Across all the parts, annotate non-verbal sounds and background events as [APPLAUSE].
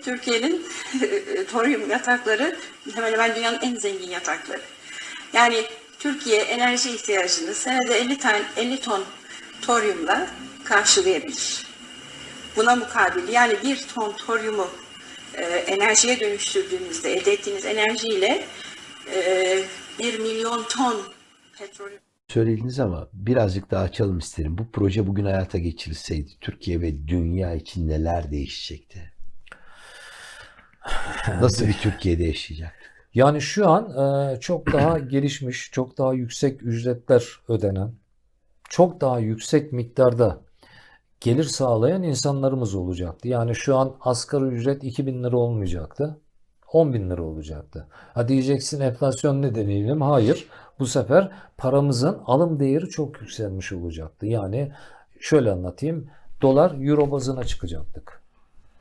Türkiye'nin [LAUGHS] toryum yatakları hemen hemen dünyanın en zengin yatakları. Yani Türkiye enerji ihtiyacını senede 50 tane 50 ton toryumla karşılayabilir. Buna mukabil yani bir ton toryumu e, enerjiye dönüştürdüğünüzde elde ettiğiniz enerjiyle e, 1 milyon ton petrol söylediniz ama birazcık daha açalım isterim. Bu proje bugün hayata geçirilseydi Türkiye ve dünya için neler değişecekti? [LAUGHS] Nasıl bir Türkiye'de yaşayacak? Yani şu an e, çok daha [CLEARS THROAT] gelişmiş, çok daha yüksek ücretler ödenen, çok daha yüksek miktarda gelir sağlayan insanlarımız olacaktı. Yani şu an asgari ücret 2000 lira olmayacaktı. 10 bin lira olacaktı. Ha diyeceksin enflasyon nedeniyle mi? Hayır. Bu sefer paramızın alım değeri çok yükselmiş olacaktı. Yani şöyle anlatayım. Dolar euro bazına çıkacaktık.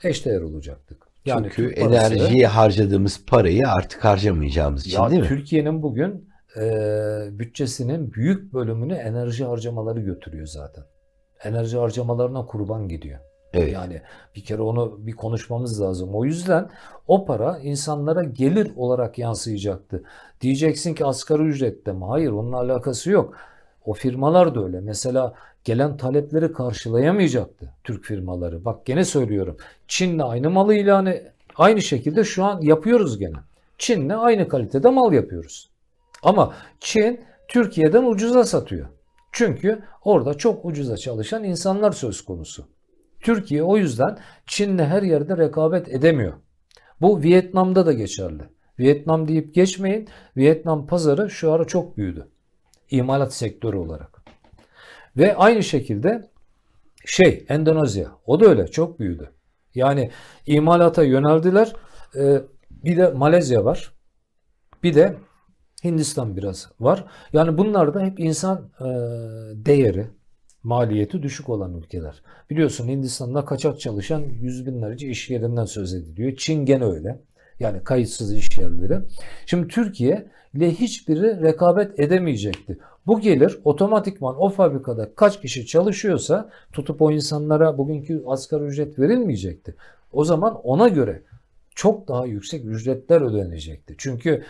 Eşdeğer olacaktık. Yani Çünkü Türk parası- enerjiye harcadığımız parayı artık harcamayacağımız için ya değil mi? Türkiye'nin bugün e, bütçesinin büyük bölümünü enerji harcamaları götürüyor zaten. Enerji harcamalarına kurban gidiyor. Evet. Yani bir kere onu bir konuşmamız lazım. O yüzden o para insanlara gelir olarak yansıyacaktı. Diyeceksin ki asgari ücrette mi? Hayır, onunla alakası yok. O firmalar da öyle. Mesela gelen talepleri karşılayamayacaktı Türk firmaları. Bak gene söylüyorum. Çin'le aynı malı ilanı aynı şekilde şu an yapıyoruz gene. Çin'le aynı kalitede mal yapıyoruz. Ama Çin Türkiye'den ucuza satıyor. Çünkü orada çok ucuza çalışan insanlar söz konusu. Türkiye o yüzden Çin'le her yerde rekabet edemiyor. Bu Vietnam'da da geçerli. Vietnam deyip geçmeyin. Vietnam pazarı şu ara çok büyüdü. İmalat sektörü olarak. Ve aynı şekilde şey Endonezya o da öyle çok büyüdü. Yani imalata yöneldiler. Ee, bir de Malezya var. Bir de Hindistan biraz var. Yani bunlar da hep insan e, değeri, maliyeti düşük olan ülkeler. Biliyorsun Hindistan'da kaçak çalışan yüz binlerce iş yerinden söz ediliyor. Çin gene öyle. Yani kayıtsız iş yerleri. Şimdi Türkiye ile hiçbiri rekabet edemeyecekti. Bu gelir otomatikman o fabrikada kaç kişi çalışıyorsa tutup o insanlara bugünkü asgari ücret verilmeyecekti. O zaman ona göre çok daha yüksek ücretler ödenecekti. Çünkü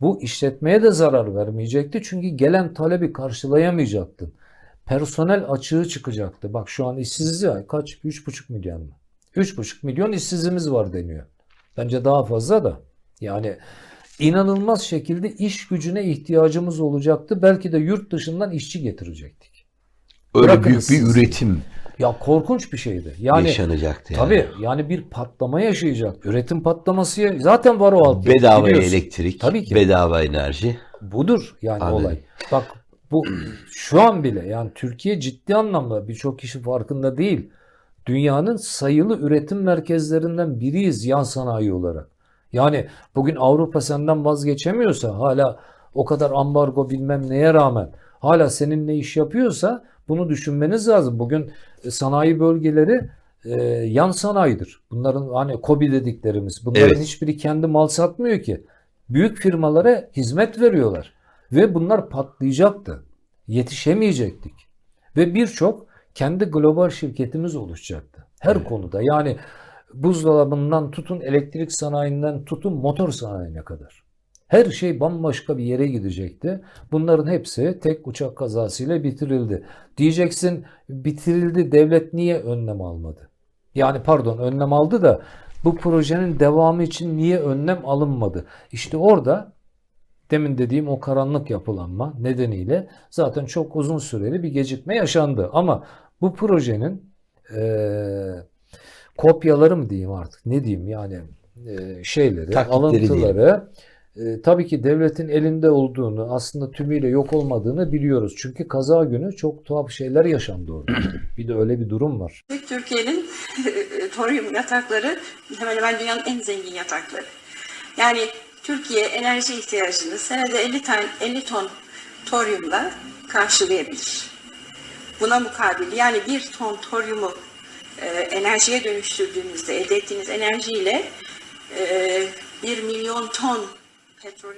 bu işletmeye de zarar vermeyecekti. Çünkü gelen talebi karşılayamayacaktın. Personel açığı çıkacaktı. Bak şu an işsiziz ya kaç? 3,5 milyon mu? 3,5 milyon işsizimiz var deniyor. Bence daha fazla da. Yani inanılmaz şekilde iş gücüne ihtiyacımız olacaktı. Belki de yurt dışından işçi getirecektik. Öyle bırakın büyük bir siz- üretim Ya korkunç bir şeydi. Yani yaşanacaktı yani. tabii yani bir patlama yaşayacak. Üretim patlaması ya- zaten var o alt. Bedava biliyorsun. elektrik, Tabii ki. bedava enerji. Budur yani Anladım. olay. Bak bu şu an bile yani Türkiye ciddi anlamda birçok kişi farkında değil. Dünyanın sayılı üretim merkezlerinden biriyiz yan sanayi olarak. Yani bugün Avrupa senden vazgeçemiyorsa hala o kadar ambargo bilmem neye rağmen hala seninle iş yapıyorsa bunu düşünmeniz lazım. Bugün e, sanayi bölgeleri e, yan sanayidir. Bunların hani KOBİ dediklerimiz. Bunların Evet. hiçbiri kendi mal satmıyor ki. Büyük firmalara hizmet veriyorlar. Ve bunlar patlayacaktı. Yetişemeyecektik. Ve birçok kendi global şirketimiz oluşacaktı. Her konuda yani buzdolabından tutun elektrik sanayinden tutun motor sanayine kadar. Her şey bambaşka bir yere gidecekti. Bunların hepsi tek uçak kazasıyla bitirildi. Diyeceksin bitirildi devlet niye önlem almadı? Yani pardon önlem aldı da bu projenin devamı için niye önlem alınmadı? İşte orada demin dediğim o karanlık yapılanma nedeniyle zaten çok uzun süreli bir gecikme yaşandı. Ama bu projenin eee, kopyaları mı diyeyim artık ne diyeyim yani eee, şeyleri, Taklitleri alıntıları e, tabii ki devletin elinde olduğunu aslında tümüyle yok olmadığını biliyoruz. Çünkü kaza günü çok tuhaf şeyler yaşandı orada. [CLEARS THROAT] bir de öyle bir durum var. Türkiye'nin toryum yatakları hemen hemen dünyanın en zengin yatakları. Yani Türkiye enerji ihtiyacını senede 50 tane 50 ton toryumla karşılayabilir. Buna mukabil yani bir ton toryumu e, enerjiye dönüştürdüğünüzde elde ettiğiniz enerjiyle e, 1 milyon ton petrol